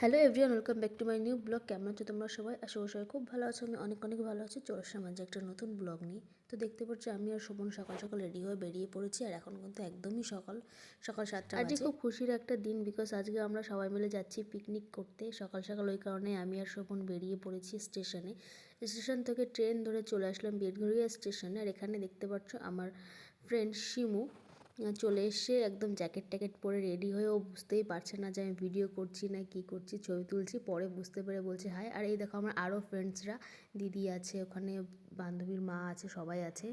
Hello everyone welcome back to my new blog কেমন আছো তোমরা সবাই? আশা করি সবাই খুব ভালো আছো। আমি অনেক অনেক ভালো আছি। চোরের সমাজে একটা নতুন ব্লগ নিয়ে তো দেখতে পাচ্ছি, আমি আর শোভন সকাল সকাল রেডি হয়ে বেরিয়ে পড়েছি, আর এখন কিন্তু একদমই সকাল সকাল সাতটা আজকে খুব খুশির একটা দিন বিকজ আজকে আমরা সবাই মিলে যাচ্ছি পিকনিক করতে। সকাল সকাল ওই কারণে আমি আর শোভন বেরিয়ে পড়েছি স্টেশনে স্টেশন থেকে ট্রেন ধরে চলে আসলাম বেদঘরিয়া স্টেশনে আর এখানে দেখতে পাচ্ছ আমার ফ্রেন্ড শিমু। চলে এসে একদম জ্যাকেট ট্যাকেট পরে রেডি হয়ে ও বুঝতেই পারছে না যে আমি ভিডিও করছি না কি করছি, ছবি তুলছি, পরে বুঝতে পেরে বলছে হাই আর এই দেখো আমার আরও ফ্রেন্ডসরা দিদি আছে, ওখানে বান্ধবীর মা আছে, সবাই আছে।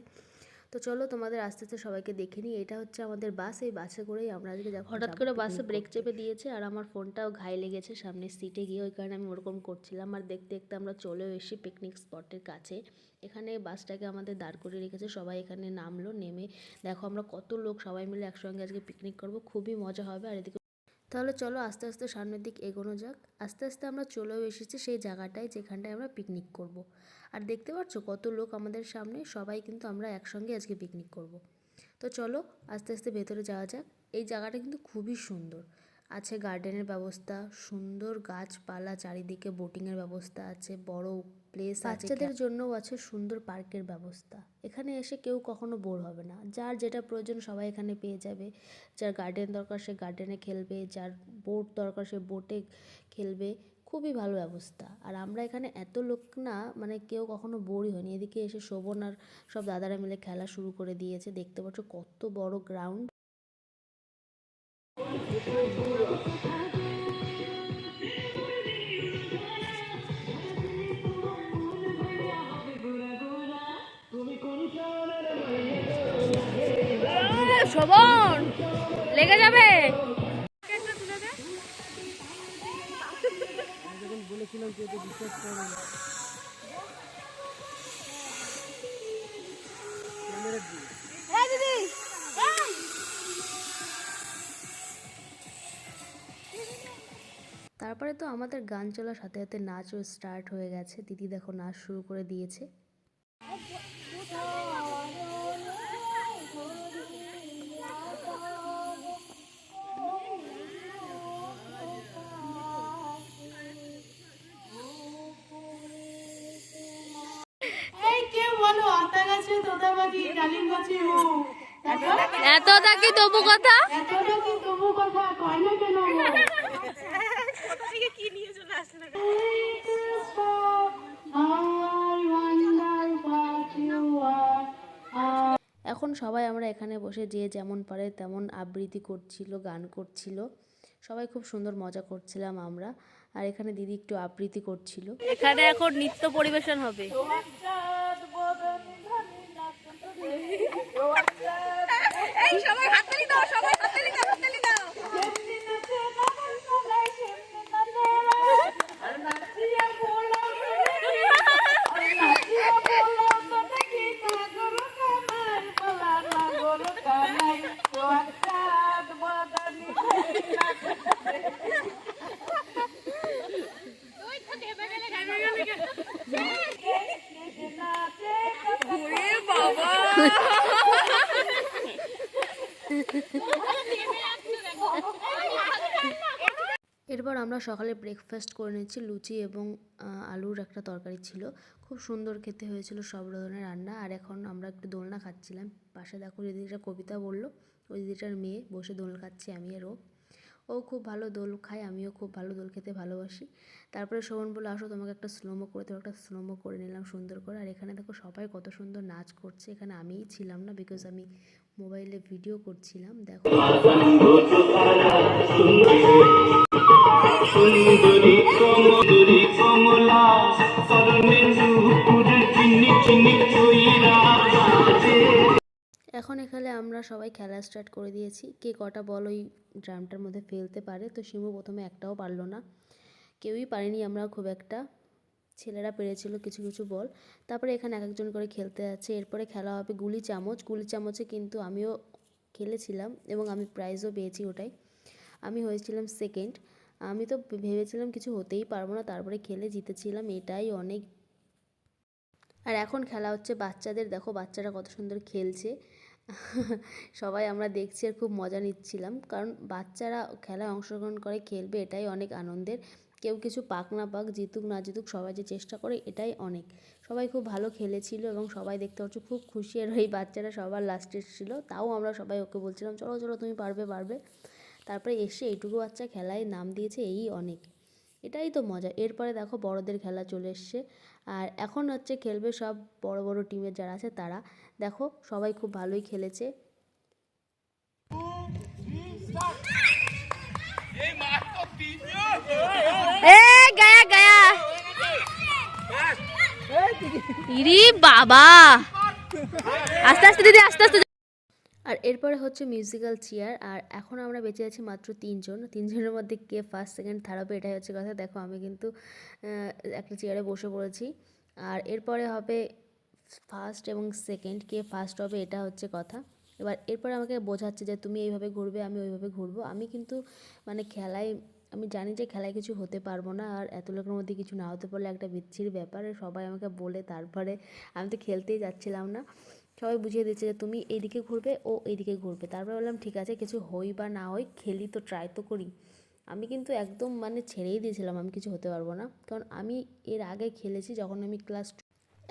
তো চলো তোমাদের আস্তে আস্তে সবাইকে দেখে নিই। এটা হচ্ছে আমাদের বাস এই বাসে করেই আমরা আজকে যাব হঠাৎ করে বাসে ব্রেক চেপে দিয়েছে আর আমার ফোনটাও ঘাই লেগেছে সামনের সিটে গিয়ে ওই কারণে আমি ওরকম করছিলাম। আর দেখতে দেখতে আমরা চলেও এসেছি পিকনিক স্পটের কাছে। এখানে বাসটাকে আমাদের দাঁড় করে রেখেছে সবাই এখানে নামলো নেমে দেখো আমরা কত লোক সবাই মিলে একসঙ্গে আজকে পিকনিক করব খুবই মজা হবে। আর এদিকে তাহলে চলো আস্তে আস্তে সামনের দিক এগোনো যাক আস্তে আস্তে আমরা চলেও এসেছি সেই জায়গাটায় যেখানটায় আমরা পিকনিক করব। আর দেখতে পাচ্ছ কত লোক আমাদের সামনে, সবাই কিন্তু আমরা একসঙ্গে আজকে পিকনিক করব। তো চলো আস্তে আস্তে ভেতরে যাওয়া যাক এই জায়গাটা কিন্তু খুবই সুন্দর আছে গার্ডেনের ব্যবস্থা, সুন্দর গাছপালা, চারিদিকে বোটিংয়ের ব্যবস্থা আছে, বড় প্লেস বাচ্চাদের জন্যও আছে সুন্দর পার্কের ব্যবস্থা। এখানে এসে কেউ কখনো বোর হবে না। যার যেটা প্রয়োজন সবাই এখানে পেয়ে যাবে। যার গার্ডেন দরকার সে গার্ডেনে খেলবে যার বোট দরকার সে বোটে খেলবে। খুবই ভালো ব্যবস্থা। আর আমরা এখানে এত লোক না মানে কেউ কখনো বোরই হয়নি। এদিকে এসে শোভন আর সব দাদারা মিলে খেলা শুরু করে দিয়েছে। দেখতে পাচ্ছ কত বড় গ্রাউন্ড শোভন লেগে যাবে? তারপরে তো আমাদের গান চলার সাথে সাথে নাচও স্টার্ট হয়ে গেছে। দিদি দেখো নাচ শুরু করে দিয়েছে এই কে বলো আতা গাছে তোতা পাখি ডালিম গাছে মুখ দেখো, এত থাকি তবু কথা? এতটা কি তবু কথা? কয় না কেন ভান্ডার পাখি আর এখন সবাই আমরা এখানে বসে যে যেমন পারে তেমন আবৃত্তি করছিল গান করছিল। সবাই খুব সুন্দর মজা করছিলাম আমরা। আর এখানে দিদি একটু আবৃত্তি করছিল। এখানে এখন নৃত্য পরিবেশন হবে। এই সবাই আমরা সকালে ব্রেকফাস্ট করে নিয়েছি, লুচি এবং আলুর একটা তরকারি ছিল। খুব সুন্দর খেতে হয়েছিল সব ধরনের রান্না। আর এখন আমরা একটু দোলনা খাচ্ছিলাম। পাশে দেখো দিদিটা কবিতা বলল, ওই দিদিটার মেয়ে বসে দোল খাচ্ছি, আমি আর ও। ও খুব ভালো দোল খায়, আমিও খুব ভালো দোল খেতে ভালোবাসি। তারপরে শোভন বলে আসো, তোমাকে একটা স্লোমো করে দেবো একটা স্লোমো করে নিলাম সুন্দর করে। আর এখানে দেখো সবাই কত সুন্দর নাচ করছে। এখানে আমিই ছিলাম না বিকজ আমি মোবাইলে ভিডিও করছিলাম। দেখো। সুন্দরী কমলা চিনি চিনি এখন এখানে আমরা সবাই খেলা স্টার্ট করে দিয়েছি। কে কটা বল ওই ড্রামটার মধ্যে ফেলতে পারে? তো শিমু প্রথমে একটাও পারল না। কেউই পারেনি আমরা খুব একটা। ছেলেরা পেরেছিল কিছু কিছু বল তারপরে এখানে এক একজন করে খেলতে যাচ্ছে। এরপরে খেলা হবে গুলি চামচ। গুলি চামচে কিন্তু আমিও খেলেছিলাম এবং আমি প্রাইজও পেয়েছি ওটাই। আমি হয়েছিলাম সেকেন্ড আমি তো ভেবেছিলাম কিছু হতেই পারব না, তারপরে খেলে জিতেছিলাম এটাই অনেক। আর এখন খেলা হচ্ছে বাচ্চাদের, দেখো বাচ্চারা কত সুন্দর খেলছে। সবাই আমরা দেখছি আর খুব মজা নিচ্ছিলাম, কারণ বাচ্চারা খেলায় অংশগ্রহণ করে, খেলবে এটাই অনেক আনন্দের। কেউ কিছু পাক না পাক, জিতুক না জিতুক, সবাই যে চেষ্টা করে এটাই অনেক। সবাই খুব ভালো খেলেছিল এবং সবাই দেখতে পাচ্ছ খুব খুশি, আর এই বাচ্চারা সবার লাস্টে ছিল তাও আমরা সবাই ওকে বলছিলাম, চলো চলো, তুমি পারবে পারবে। তারপরে এসে এইটুকু বাচ্চা খেলায় নাম দিয়েছে এই অনেক। এটাই তো মজা। এরপরে দেখো বড়দের খেলা চলে এসছে। আর এখন হচ্ছে খেলবে সব বড় বড় টিমের যারা আছে তারা। দেখো সবাই খুব ভালোই খেলেছে। বাবা। আস্তে আস্তে দিদি, আস্তে আস্তে আর এরপরে হচ্ছে মিউজিক্যাল চেয়ার আর এখন আমরা বেঁচে আছি মাত্র তিনজন। তিনজনের মধ্যে কে ফার্স্ট সেকেন্ড থার্ড হবে, এটাই হচ্ছে কথা। দেখো, আমি কিন্তু একটা চেয়ারে বসে পড়েছি। আর এরপরে হবে ফার্স্ট এবং সেকেন্ড কে ফার্স্ট হবে, এটা হচ্ছে কথা। এবার এরপরে আমাকে বোঝাচ্ছে যে তুমি এইভাবে ঘুরবে, আমি ওইভাবে ঘুরবো। আমি কিন্তু মানে খেলায়, আমি জানি যে খেলায় কিছু হতে পারব না, আর এত লোকের মধ্যে কিছু না হতে পারলে একটা বিচ্ছির ব্যাপার। সবাই আমাকে বলে, তারপরে আমি তো খেলতেই যাচ্ছিলাম না। সবাই বুঝিয়ে দিচ্ছে যে তুমি এইদিকে ঘুরবে, ও এইদিকে ঘুরবে। তারপরে বললাম, ঠিক আছে, কিছু হই বা না হই, খেলি তো ট্রাই তো করি। আমি কিন্তু একদম মানে ছেড়েই দিয়েছিলাম, আমি কিছু হতে পারব না। কারণ আমি এর আগে খেলেছি যখন আমি ক্লাস টু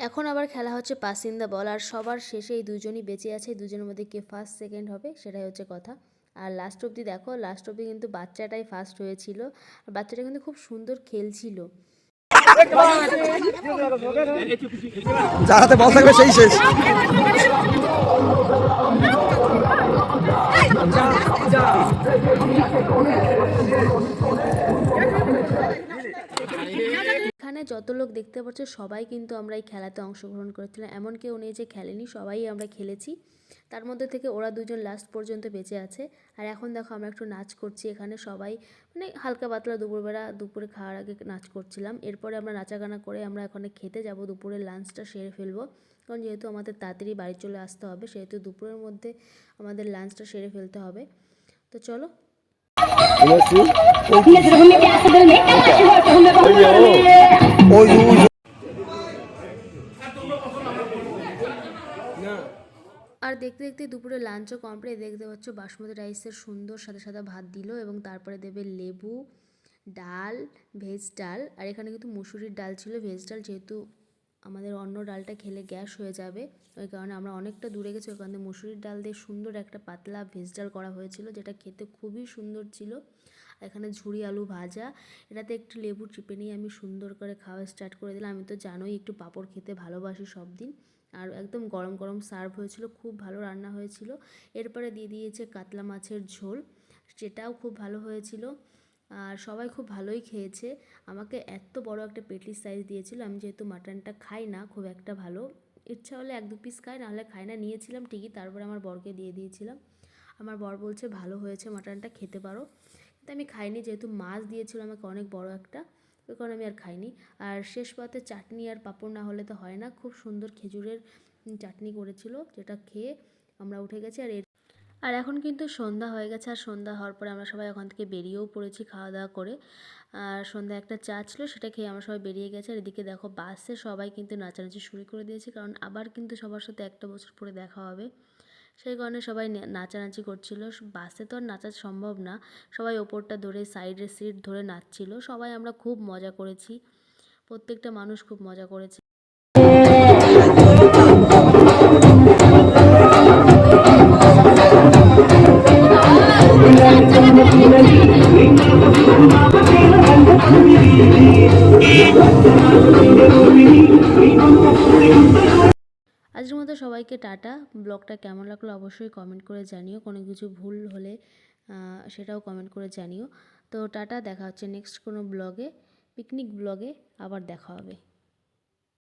এখন আবার খেলা হচ্ছে পাস দ্য বল আর সবার শেষে এই দুজনই বেঁচে আছে দুজনের মধ্যে কে ফার্স্ট সেকেন্ড হবে, সেটাই হচ্ছে কথা। আর লাস্ট অবধি দেখো লাস্ট অবধি কিন্তু বাচ্চাটাই ফার্স্ট হয়েছিল, আর বাচ্চাটা কিন্তু খুব সুন্দর খেলছিল। যার হাতে বল থাকবে সেই শেষ। এখানে যত লোক দেখতে পাচ্ছ সবাই কিন্তু আমরা এই খেলাতে অংশগ্রহণ করেছিলাম। এমন কেউ নেই যে খেলেনি সবাই আমরা খেলেছি। তার মধ্যে থেকে ওরা দুজন লাস্ট পর্যন্ত বেঁচে আছে। আর এখন দেখো আমরা একটু নাচ করছি এখানে সবাই। মানে হালকা পাতলা দুপুরবেলা দুপুরে খাওয়ার আগে নাচ করছিলাম। এরপরে আমরা নাচাগানা করে আমরা এখানে খেতে যাব দুপুরে লাঞ্চটা সেরে ফেলব। কারণ যেহেতু আমাদের তাড়াতাড়ি বাড়ি চলে আসতে হবে সেহেতু দুপুরের মধ্যে আমাদের লাঞ্চটা সেরে ফেলতে হবে। তো চলো। ওই দেখতে দুপুরে লাঞ্চও কমপ্লিট দেখতে পাচ্ছ বাসমতি রাইসের সুন্দর সাদা সাদা ভাত দিল এবং তারপরে দেবে লেবু, ডাল, ভেজ ডাল। আর এখানে কিন্তু মুসুরির ডাল ছিল। ভেজ ডাল যেহেতু আমাদের অন্য ডালটা খেলে গ্যাস হয়ে যাবে, ওই কারণে আমরা অনেকটা দূরে গেছি। ওই কারণে মুসুরির ডাল দিয়ে সুন্দর একটা পাতলা ভেজ ডাল করা হয়েছিল, যেটা খেতে খুবই সুন্দর ছিল। এখানে ঝুড়ি আলু ভাজা। এটাতে একটু লেবু চিপে নিয়ে আমি সুন্দর করে খাওয়া স্টার্ট করে দিলাম। আমি তো জানোই একটু পাঁপড় খেতে ভালোবাসি সব দিন আর একদম গরম গরম সার্ভ হয়েছিল, খুব ভালো রান্না হয়েছিল। এরপরে দিয়ে দিয়েছে কাতলা মাছের ঝোল, সেটাও খুব ভালো হয়েছিল। আর সবাই খুব ভালোই খেয়েছে। আমাকে এত বড় একটা পেটির সাইজ দিয়েছিল, আমি যেহেতু মাটনটা খাই না, খুব একটা ভালো। ইচ্ছা হলে এক দু পিস খাই নাহলে খাই না, নিয়েছিলাম ঠিকই, তারপরে আমার বরকে দিয়ে দিয়েছিলাম। আমার বর বলছে, ভালো হয়েছে মাটনটা খেতে পারো। কিন্তু আমি খাইনি, যেহেতু মাছ দিয়েছিল আমাকে অনেক বড় একটা। ওই কারণে আমি আর খাইনি। আর শেষ পাতে চাটনি আর পাঁপড় না হলে তো হয় না। খুব সুন্দর খেজুরের চাটনি করেছিল, যেটা খেয়ে আমরা উঠে গেছি আর এর আর এখন কিন্তু সন্ধ্যা হয়ে গেছে। আর সন্ধ্যা হওয়ার পরে আমরা সবাই ওখান থেকে বেরিয়েও পড়েছি খাওয়া দাওয়া করে। আর সন্ধ্যা একটা চা ছিল, সেটা খেয়ে আমরা সবাই বেরিয়ে গেছে। আর এদিকে দেখো বাসে সবাই কিন্তু নাচানাচি শুরু করে দিয়েছে, কারণ আবার কিন্তু সবার সাথে একটা বছর পরে দেখা হবে। সেই কারণে সবাই নাচানাচি করছিল। বাসে তো আর নাচা সম্ভব না। সবাই ওপরটা ধরে সাইডের সিট ধরে নাচছিল। সবাই আমরা খুব মজা করেছি। প্রত্যেকটা মানুষ খুব মজা করেছে। আজকের মতো সবাইকে টাটা। ব্লগটা কেমন লাগল অবশ্যই কমেন্ট করে জানিও। কোনো কিছু ভুল হলে সেটাও কমেন্ট করে জানিও। তো টাটা, দেখা হচ্ছে নেক্সট কোনো ব্লগে পিকনিক ব্লগে আবার দেখা হবে।